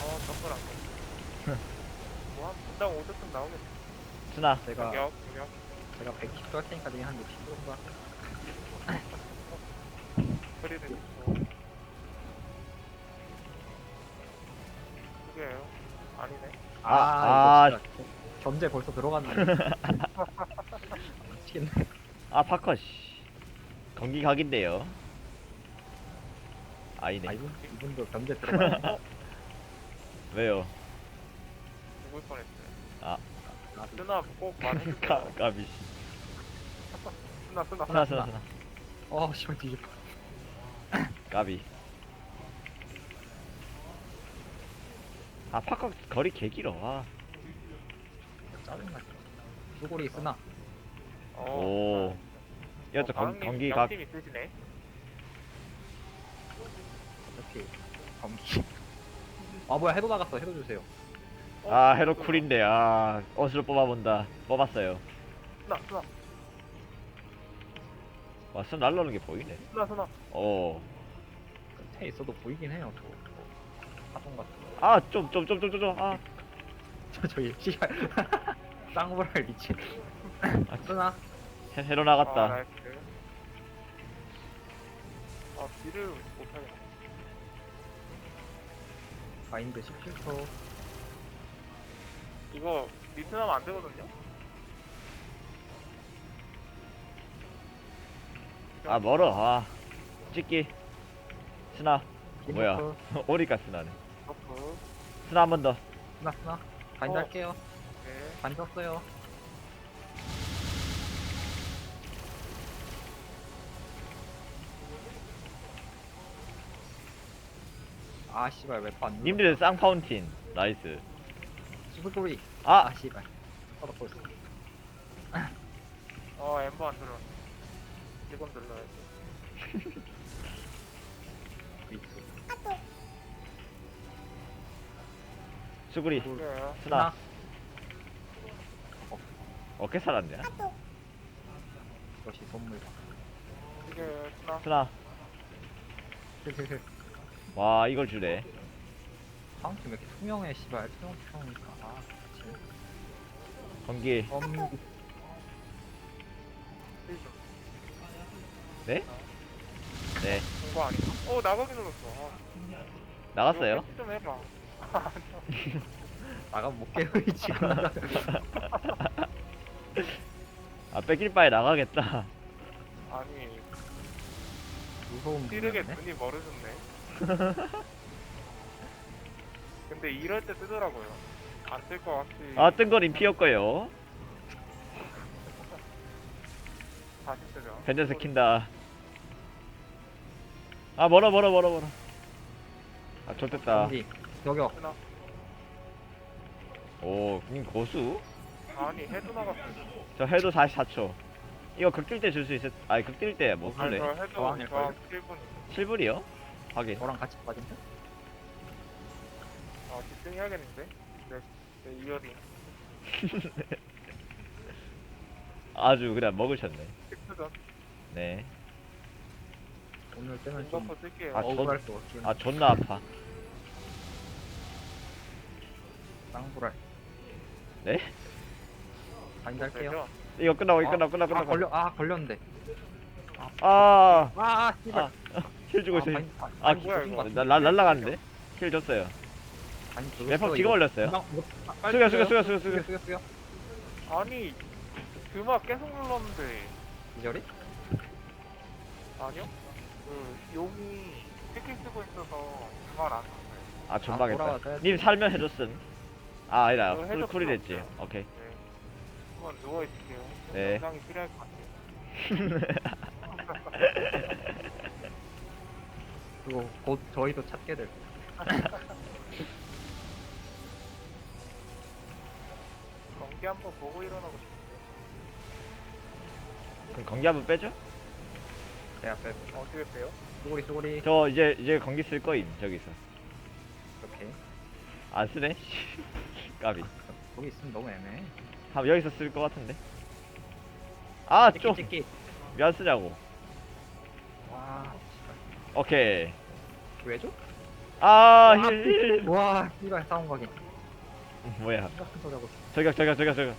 어, 덤블 안 돼. 뭐, 한 분당 5득점 나오겠네. 순아 제가 저격, 저격. 제가 110할 테니까 내가 한 60 정도 할게. 프리드 있고. 그게요. 아니네. 아, 아, 이거 진짜 견제 벌써 들어갔네. 미치겠네. 아 파커 씨 경기 각인데요 아니네 아 이분 이분도 견제 들어가네. 왜요 죽을 뻔했어요. 아 아, 쓰나 꼭 까, 말해주세요. 까비 씨 쓰나, 쓰나. 순아 순아 순아 어 씨발 뒤집어. 까비 아 파커 거리 개 길어 아. 짜증나. 수고리 쓰나. 어, 오 이것도 경, 방금 경기 각 있으시네. 이렇게 경기. 아 뭐야 해도 나갔어. 해도 주세요. 어, 아 헤로 쿨인데 아 옷으로 뽑아본다 뽑았어요 쓰나, 쓰나, 와선 날라오는 게 보이네 쓰나, 쓰나. 어. 끝에 있어도 보이긴 해요. 저 파동 같은 거. 아좀좀 좀 좀 좀아 저 저기 씨발 쌍불알 미친. 아 쓰나. 헤로 아, 나갔다 나이스. 아, 딜을 못하겠네. 바인드 17초. 이거 리트하면 안 되거든요? 아 멀어 아 찍기 스나 뭐야 림버프. 오리가 스나네 버프. 스나 한 번 더 쓰나 쓰나. 바인드 어. 할게요. 네. 바인드 썼어요. 아 씨발 눌러? 님들 쌍파운틴 나이스 수술고리. 아 아 씨발. 떨어졌어. 어, 엠버 안 들어. 지금 눌러야지. 수구리 그래요. 스나 어깨 살았네 역시 선물. 이게. 스나 슬슬슬. 와 이걸 주네 다음 이렇게 투명해 씨발 투명 투명이니까. 아. 경기 엄. 네? 네 공거 아닌가? 어, 나가기 눌렀어. 아, 나갔어요? 이거 패치 좀 해봐. 나가 못. 아 뺏길 바에 나가겠다 아니, 무서운 찌르게 분이었네. 눈이 멀어졌네. 근데 이럴 때 뜨더라고요. 안뜰것 같지. 아 뜬거림 피었고요 다시 뜨죠. 벤저 스킨다 아 멀어 멀어 멀어 멀어 아 좋됐다 경기. 저격. 스나. 오님 고수? 아니, 해도 나갔어. 저 해도 44초 이거 극딜 때 줄 수 있었 아니 극딜 때못 아니, 쓸래 저 해도 저항일걸요? 저 7분. 7불이요? 하긴 저랑 같이 빠진 듯? 아, 집중해야겠는데? 내, 내 이어링. 아주 그냥 먹으셨네 텍스전. 네. 오늘 때는 좀 공버프 쓸게요. 아, 저- 억울할 수 없긴. 아 존나 아파 쌍불알. 네? 되죠? 이거 끝나고 이거 아, 끝나고 끝나고 아 끝나고 걸려 아 걸렸는데. 아, 아 씨발. 아, 힐 주고 있어. 아, 바인드 뭐야, 이거. 나, 날 날라갔는데? 힐 줬어요. 바인드 몇번 죽였어, 지금. 올렸어요? 아, 수겨, 죽여요. 수겨, 수겨, 수겨 수겨 아니, 그막 계속 눌렀는데. 기절이? 아니요? 그, 용이 스킬 쓰고 있어서 그말 안 썼어요. 아. 돌아와서야지. 님 살면 해줬음. 아, 아니다. 해줄 쿨이 됐지. 오케이. 네. 한번 누워 있을게요. 네. 영상이 필요할 것 같아요. 그리고 곧 저희도 찾게 될. 경기 한번 보고 일어나고 싶은데. 그럼 경기 한번 빼죠? 제가 빼. 어떻게 빼요? 수고리 수고리. 저 이제, 이제 경기 쓸 거임, 저기서. 이렇게. 안 쓰네? 까비. 거기 있으면 너무 애매해. 한 여기서 쓸 것 같은데? 아 찍기 좀 찍기. 왜안 쓰냐고 와. 오케이 왜 줘? 아 힐, 힐. 와 씨발 싸운 거긴. 뭐야 같은 소리 하고 저격 저격 저격 저격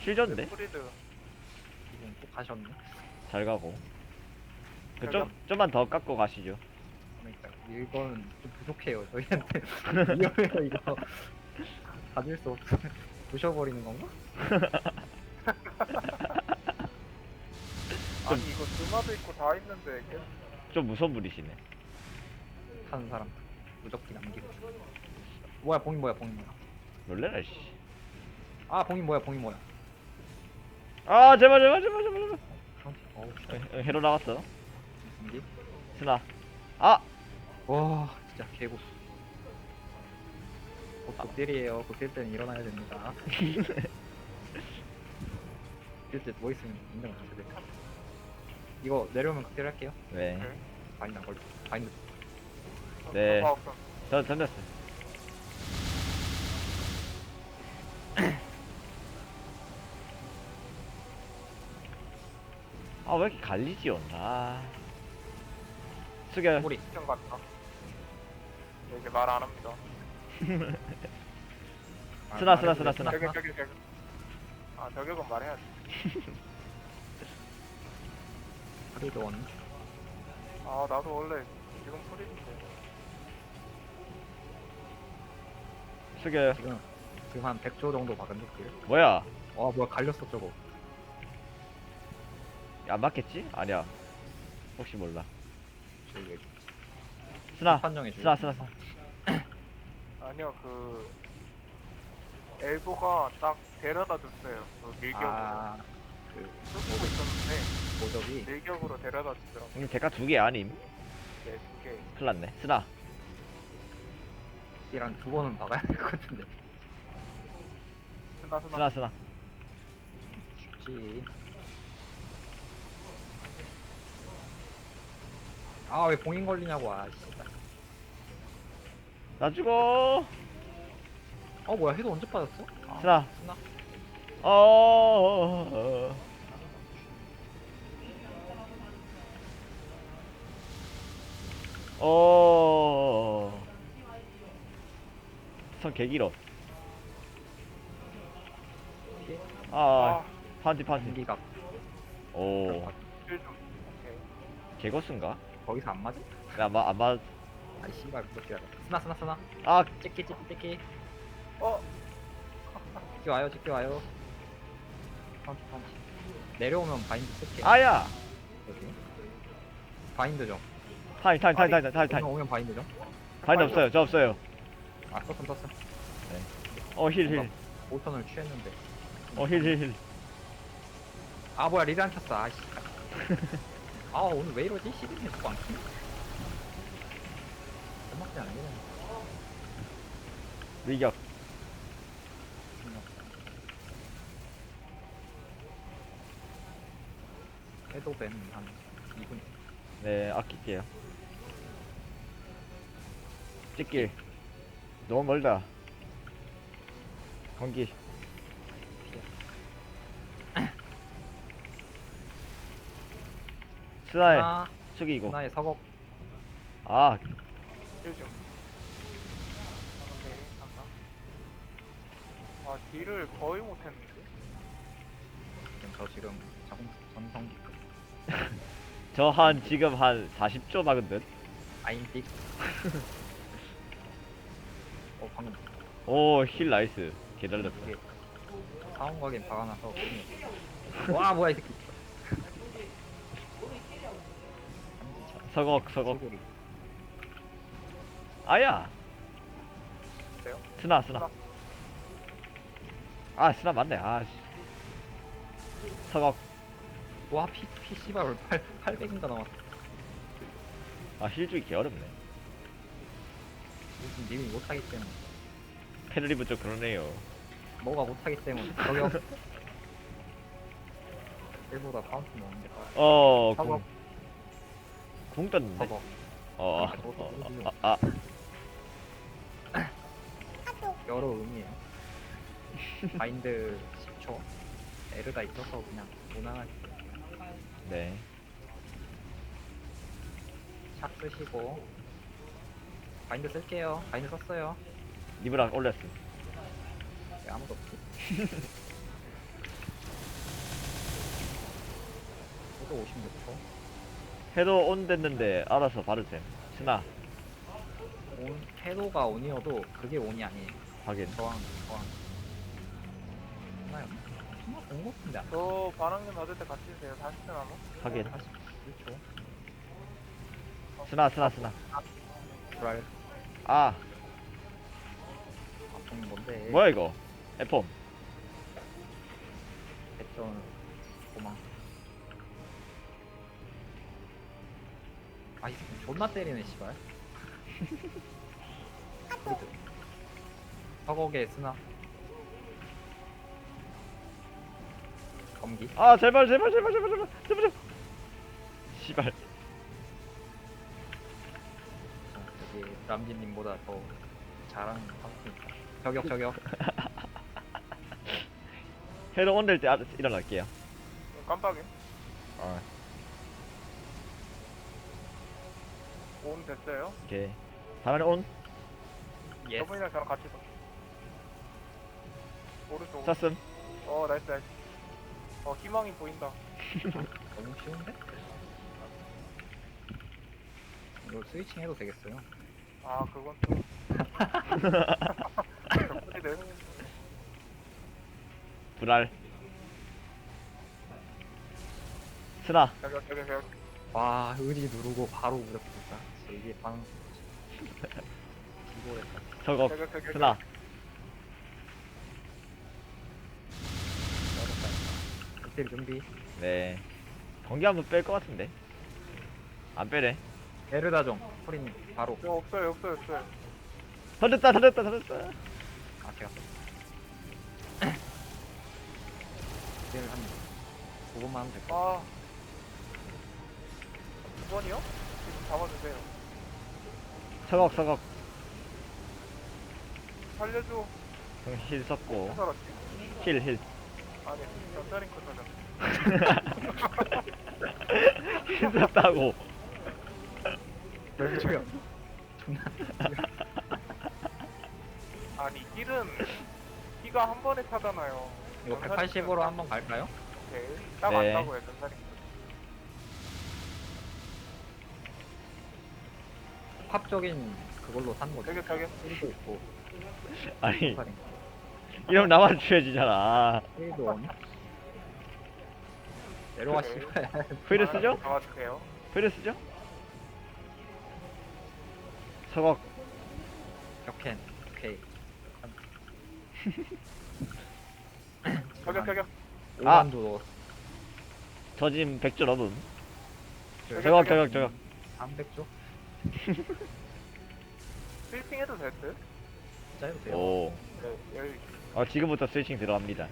힐 줬는데? 프리드 지금 또 가셨네. 잘 가고 그 좀. 좀만 더 깎고 가시죠 그러니까 이건 좀 부족해요 저희한테 위험해요 이거 가질 수 없어 부셔버리는 건가? 아니 이거 드마도 있고 다 있는데 이게 좀 무서운 분이시네 타는 사람 무적기 남기고 뭐야 봉인 뭐야 봉인 뭐야 놀래라 씨. 아 봉인 뭐야 봉인 뭐야 아 제발 제발 제발 제발 제발 어우 어, 해로 나갔어 경기 스나 아 와 진짜 개고 곧 극딜이에요. 극딜 때는 일어나야 됩니다. 극딜 때뭐 있으면 인정 안 해도 돼 이거 내려오면 극딜 할게요. 네. 바인드 안 걸려 바인드. 네. 아, 없어. 저 던졌어 아 왜 이렇게 갈리지요 아 숙여. 꼬리. 시청 같다 이제 말 안 합니다. 아, 쓰나, 말해도 쓰나, 돼, 쓰나, 저격 저격 저격. 아 저격은 말해야지. 그래도 원. 아 나도 원래 지금 프리드인데. 숙여요 지금 지금 한 100조 정도 박은 적들. 뭐야? 와 뭐야 갈렸어 저거. 안 맞겠지? 아니야. 혹시 몰라. 저기 스나. 판정해 줘 스나 스나 스나 아니요 그 엘보가 딱 데려다 줬어요. 그 밀격으로. 아그 쓰고 있었는데 모적이? 밀격으로 데려다 주더라고 형님 대가 두 개 아님? 네두개. 큰일 났네. 스나 이랑 두 번은 박아야 될 것 같은데. 스나 스나 스나 스나 쉽지. 아 왜 봉인 걸리냐고 아 씨발 나 죽어 어 뭐야 해도 언제 빠졌어? 아, 스나 스나 어, 어. 어. 선 개길어. 이게 아, 아 파운티 파운티. 공기가 오, 오케이 개거스인가? 거기서 안 맞아? 야, 마, 안 맞. 아이 씨발 무섭게 하다 스나 스나 스나. 아, 찍기 찍기 찍기. 어. 찍기 와요 찍기 와요. 펀치 펀치. 내려오면 바인드 쓸게. 아야. 여기. 바인드 좀. 타임, 타임, 타임, 타임, 타임, 타임. 오면 오면 바인드 좀. 바인드 없어요. 저 없어요. 아, 썼음 썼음. 어, 힐, 힐. 5턴을 취했는데. 어, 힐, 힐, 힐. 아 뭐야 리드 안 켰어. 아씨. 아 오늘 왜 이러지? 시드니 자꾸 안 켰네 음악이 안 되네 밀격. 해도벤 한 2분 네, 아낄게요. 찍길. 너무 멀다. 공기. 스나의 하나 숙이고. 하나의 서걱 아, 실좀 오케이 아 딜을 거의 못했는데 지금 저 지금 자동 전성기급 저 한 지금 한 40조 박은 듯. 아인틱 어 방금 오, 힐 나이스. 개달렸다. 이게 사원 가긴 박아놔서 와 뭐야 이 새끼 서걱, 서걱. 소리 아야. 돼요? 스나, 스나. 아, 스나 맞네. 아, 씨. 서걱. 와 피, 피 씨발 8, 800인가 남았어 아, 힐 주기 개 어렵네. 요즘 님이 못하기 때문에 패드리브 좀 그러네요. 뭐가 못하기 때문에 저격 일보다 파운트 넣는 게 어, 궁, 궁 떴는데. 서걱 어, 아, 저것도 어, 모르지요. 아, 아, 여러 의미에요 바인드 10초 에르가 있어서 그냥 무난하게 네. 샷 쓰시고 바인드 쓸게요 바인드 썼어요 리브랑 올렸어. 왜 아무도 없지? 저도 56%. 해도 온 됐는데 알아서 바르셈. 신아 온, 태도가 온이어도 그게 온이 아니에요. 확인. 저항, 저항. 하나요? 정말 본거 같은데 안 저 반항님 받을 때 같이 주세요. 40초 남아. 확인. 41초. 스나 스나 스나. 브랄, 아 아픈 뭔데? 뭐야 이거? 에폼. 배전, 도망. 아, 이 새끼 존나 때리네, 씨발. 서곡에 쓰나? 검기? 아 제발 제발 제발 제발 제발 제발 제발. 씨발. 어, 여기 람진님보다 더 잘하는 상태니까. 저격, 저격. 해도 온될때 알- 일어날게요. 깜빡이. 어온 됐어요. 오케이. 다음에 온. 예. 저분이랑 저랑 같이 서. 오른쪽. 쐈음. 어 나이스 나이스. 어 희망이 보인다. 너무 쉬운데? 이거 스위칭 해도 되겠어요. 아 그건 또. 덕분이네. 불알. 스나. 와, 의지 누르고 바로 무력했다. 이게 방. 기고했다. 저거. 스나. 이때 준비. 네. 경기 한번 뺄 것 같은데. 안 빼네. 에르다종. 프린 바로. 저 없어요 없어요 없어요. 던졌다 던졌다 던졌다. 아, 제가. 이때를 한 9분만 하면 될것 같아. 아. 두 번이요? 지금 잡아주세요. 서걱 서걱. 살려줘. 힐 썼고. 살았지. 힐 힐. 아니 전자링크 살렸어. 힐 썼다고. 여기 저요. 아니 힐은 키가 한 번에 차잖아요. 이거 180으로 한 번 갈까요? 오케이. 딱 네. 왔다고요 전자링크. 합적인 그걸로 산 거죠. 1도 있고. 아니 이러면 나만 추해지잖아. 1도 없니? 내려와 오케이. 씨발. 휠을 쓰죠? 잡아주세요. 휠을 쓰죠? 서걱. 격캔. 오케이. 저격 저격. 아. 5만도 넣었어. 저짐 100조 넘음. 저격, 저격 저격. 저격 저격. 300조? 스위칭 해도 될 듯? 진짜 해도 돼요. 오. 네, 여기 어 지금부터 스위칭 들어갑니다.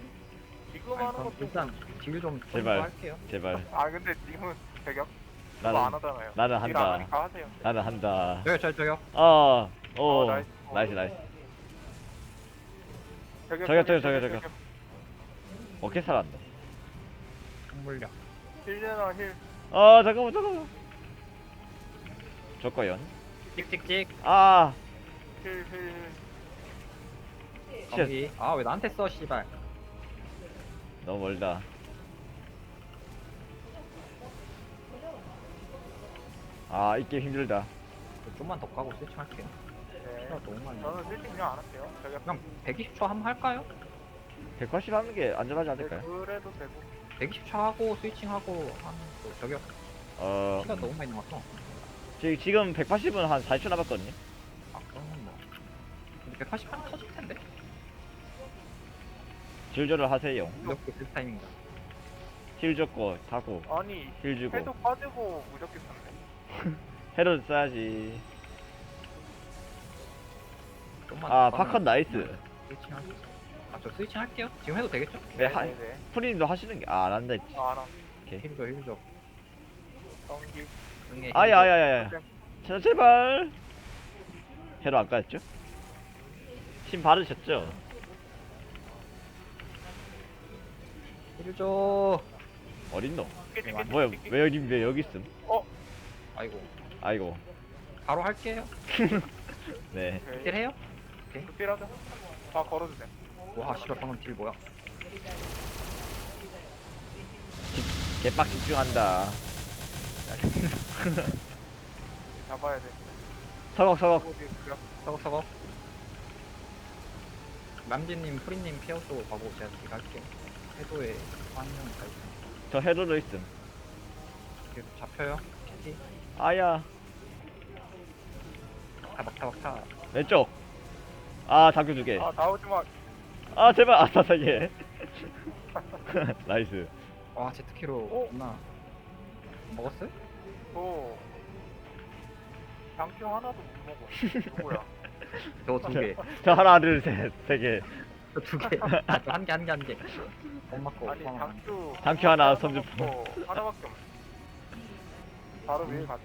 지금 아니, 하는 그럼 것도 일단 딜 좀 제발. 할게요. 제발. 아 근데 지금은 저격 그거 안 나는 하잖아요. 나는 일 한다. 하니까 하세요. 나는 한다. 저요, 저요, 저요. 어. 오. 어, 나이스. 나이스 나이스. 저격 저격, 저격, 저격, 저격. 어깨 살았네. 물력. 힐려나 힐. 어 잠깐만 잠깐만. 조커연. 찍찍찍. 아. 힐, 힐, 힐. 쉣. 거기. 아, 왜 나한테 써, 씨발. 너무 멀다. 아, 이 게임 힘들다. 좀만 더 까고 스위칭 할게요. 네. 시간 너무 많이. 저는 스위칭 그냥 안 할게요. 그냥 120초 한번 할까요? 180 하는 게 안전하지 네, 않을까요? 그래도 되고. 120초 하고 스위칭 하고 하는 거 저격 어, 시간 너무 많이 남았어. 지- 지금 180은 한 40초 남았거든요. 아 그러면 뭐. 근데 180 하면 터질 텐데. 줄조를 하세요. 이렇게 그 타이밍이다. 힐 줬고, 타고, 아니 힐 주고. 해도 빠지고 무적기 쳤네. 헤로 써야지. 좀만 아, 더 파컨 나이스. 할 있어. 아저 스위칭 할게요. 지금 해도 되겠죠? 네, 하, 네, 네. 프린도 하시는 게, 아, 안 한다 했지. 아, 나 힐조 힐조. 경기. 응애 아야, 아야, 아야, 아야. 자, 제발. 헤로 안 까였죠? 심 바르셨죠? 힐 줘. 어딨노? 뭐야. 왜 여기 왜 여기 있음? 아이고. 아이고 바로 할게요. 네 오케이. 딜 해요? 극딜하자. 아 걸어주세요. 와 씨발 방금 딜 뭐야? 개빡 집중한다 잡아야 돼. 서걱 서걱 거기 그려. 서거 서거. 람디님, 프리님 쪽 가고 제가 딜 갈게. 해도에 한명 가 있어. 저 해도도 있음 계속 잡혀요. 티. 아야 타박 타박 타. 왼쪽 아 장교 두 개 아 나오지 마. 아 제발 아 사사게 나이스 와 제트키로 어? 존나 먹었어요? 또 장표 하나도 못 먹어. 누구야? 저두 개. 저 하나 둘셋세 개 저 두 개. 한개 한 개 한 개. 못 맞고. 아니 뻥. 장표 장표 하나. 먹고 하나밖에 없어. 바로 위에 가죠.